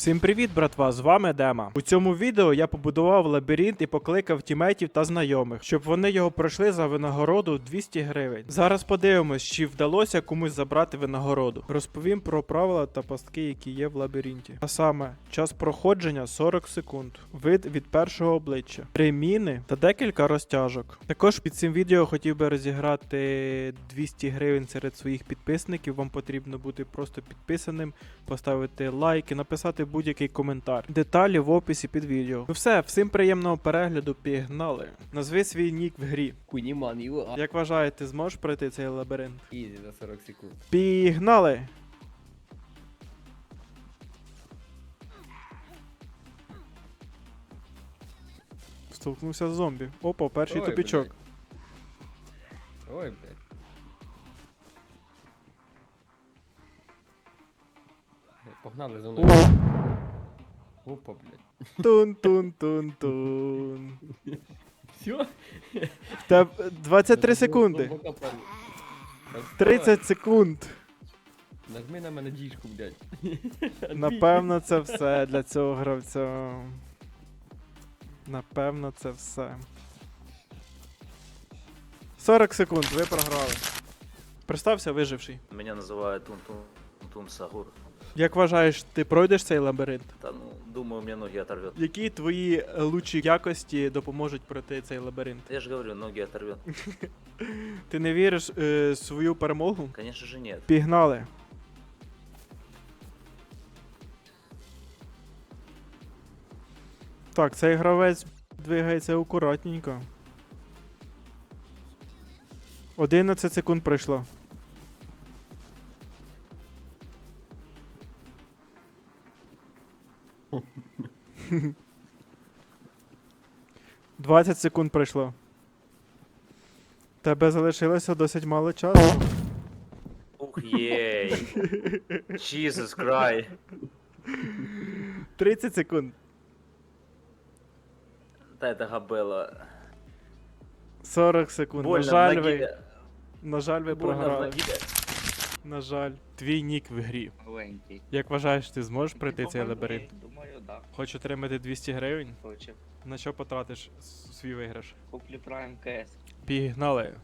Всім привіт, братва! З вами Дема. У цьому відео я побудував лабіринт і покликав тімейтів та знайомих, щоб вони його пройшли за винагороду 200 гривень. Зараз подивимось, чи вдалося комусь забрати винагороду. Розповім про правила та пастки, які є в лабіринті. А саме, час проходження 40 секунд, вид від першого обличчя, три міни та декілька розтяжок. Також під цим відео хотів би розіграти 200 гривень серед своїх підписників. Вам потрібно бути просто підписаним, поставити лайк і написати будь-який коментар. Деталі в описі під відео. Ну все, всім приємного перегляду, пігнали. Назви свій нік в грі. Куніман, його а Як вважаєте, зможеш пройти цей лабіринт? ізі за 40 секунд. Пігнали! Столкнувся з зомбі. Опа, перший Ой, тупічок. блядь. Ой, блядь. Погнали за мною. Опа, блядь. Тун-тун-тун-тун. Все? Тебе 23 секунди. 30 секунд. Нажми на мене діжку, блядь. Напевно, це все для цього гравця. Напевно, це все. 40 секунд, ви програли. Представся виживший. Меня называют Тун-Тун Тун Сагур. Як вважаєш, ти пройдеш цей лабіринт? Да, ну, думаю, мне ноги оторвет. Які твої е, лучші якості допоможуть пройти цей лабіринт? Я же говорю, ноги оторвет. Ти не віриш е, в свою перемогу? Конечно же нет. Пігнали. Так, цей гравець двигається акуратненько. 11 секунд пройшло. Двадцять секунд пройшло. Тебе залишилося досить мало часу. Ух, ей. Jesus Christ. 30 секунд. Да это габела. 40 секунд. Больно на жаль, ви, на жаль, ви Больно програли. На жаль. Твій нік в грі. Маленький. Як вважаєш, ти зможеш пройти цей лабіринт? Думаю, да. Хочеш отримати 200 гривень? Хоче. На що потратиш с- свій виграш? Куплю Prime КС. Пігнали.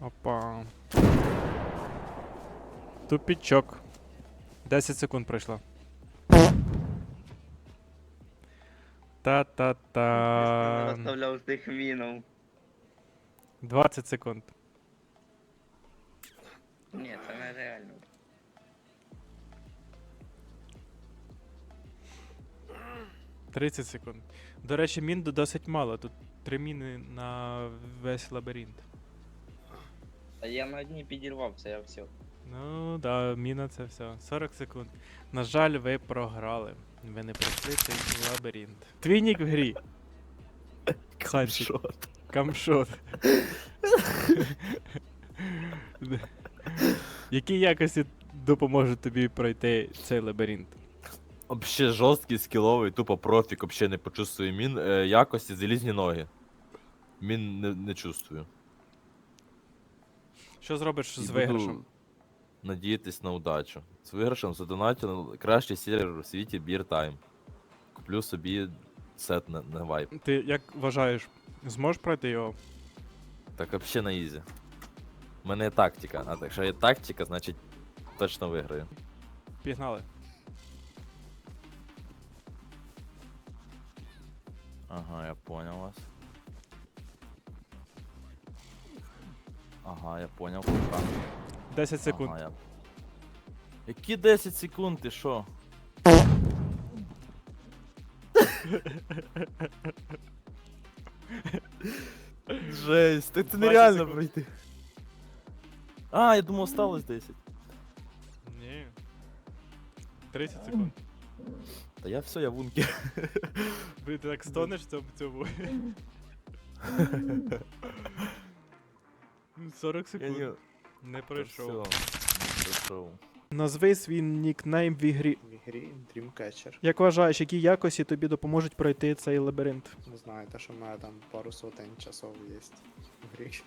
Опа. Тупічок. 10 секунд пройшло. Та-та-та. Розставляв з тих мінов. 20 секунд. Ні, це нереально. — 30 секунд. До речі, мін досить мало. Тут три міни на весь лабіринт. А я на одній підірвався, я все. Ну, да, міна це все. 40 секунд. На жаль, ви програли. Ви не пройшли цей лабіринт. Твій нік в грі. Камшот. Камшот. Які якості допоможуть тобі пройти цей лабіринт? Вообще жорсткий, скіловий, тупо профік, вообще не почувствую мін. Е, якості залізні ноги. Мін не, не чувствую. Що зробиш з буду виграшем? Надіятись на удачу. З виграшем задонатю кращий сервер у світі Beer Time. Куплю собі сет на, на вайп. Ти як вважаєш, зможеш пройти його? Так вообще на ізі. У мене є тактика, а якщо є тактика, значить точно виграю. Пігнали. Ага, я понял вас. Ага, я понял. Ага. 10 секунд. Ага, я... Які 10 секунд, ти що? Жесть, так це нереально секунд. пройти. А, я думав, осталось 10. Ні. 30 секунд. Та я все, я в ункі. Ви ти так стонеш в цьому цьому. 40 Я секунд. Не... Не пройшов. Назви свій нікнейм в ігрі. В ігрі Dreamcatcher. Як вважаєш, які якості тобі допоможуть пройти цей лабіринт? Не знаю, те, що в мене там пару сотень часов є в грі.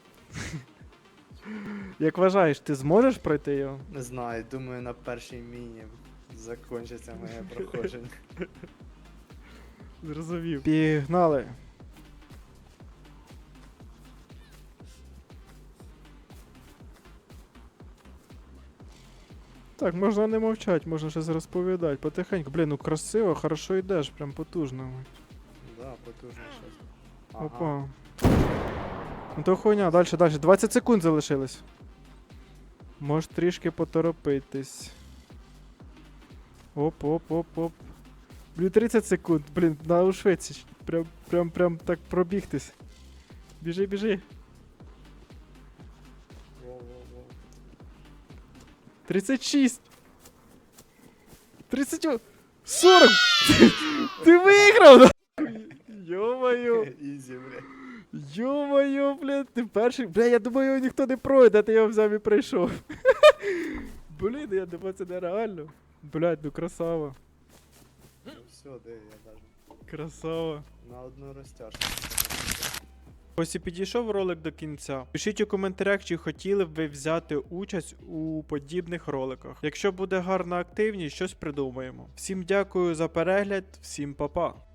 Як вважаєш, ти зможеш пройти його? Не знаю, думаю, на першій міні закінчиться моє проходження. Зрозумів. Пігнали. Так, можна не мовчать, можна щось розповідати. Потихеньку. Блін, ну красиво, хорошо йдеш, прям потужно. Да, потужно щось. Ага. Опа. Ну то хуйня, далі, далі. 20 секунд залишилось. Можеш трішки поторопитись. Оп, оп, оп, оп. Блін, 30 секунд. Блін, на у Швеції. Прям, прям, прям так пробігтись. Біжи, біжи. 36. 30. 40. Ти виграв! Йо-моє. Ізі, бля. Блядь, ти перший. Бля, я думаю, його ніхто не пройде, а ти його взяв і прийшов. Блін, я думаю, це нереально. Блядь, ну красава. Ну все, де я даже. Красава. На одну розтяжку. Ось і підійшов ролик до кінця. Пишіть у коментарях, чи хотіли б ви взяти участь у подібних роликах. Якщо буде гарна активність, щось придумаємо. Всім дякую за перегляд, всім па-па.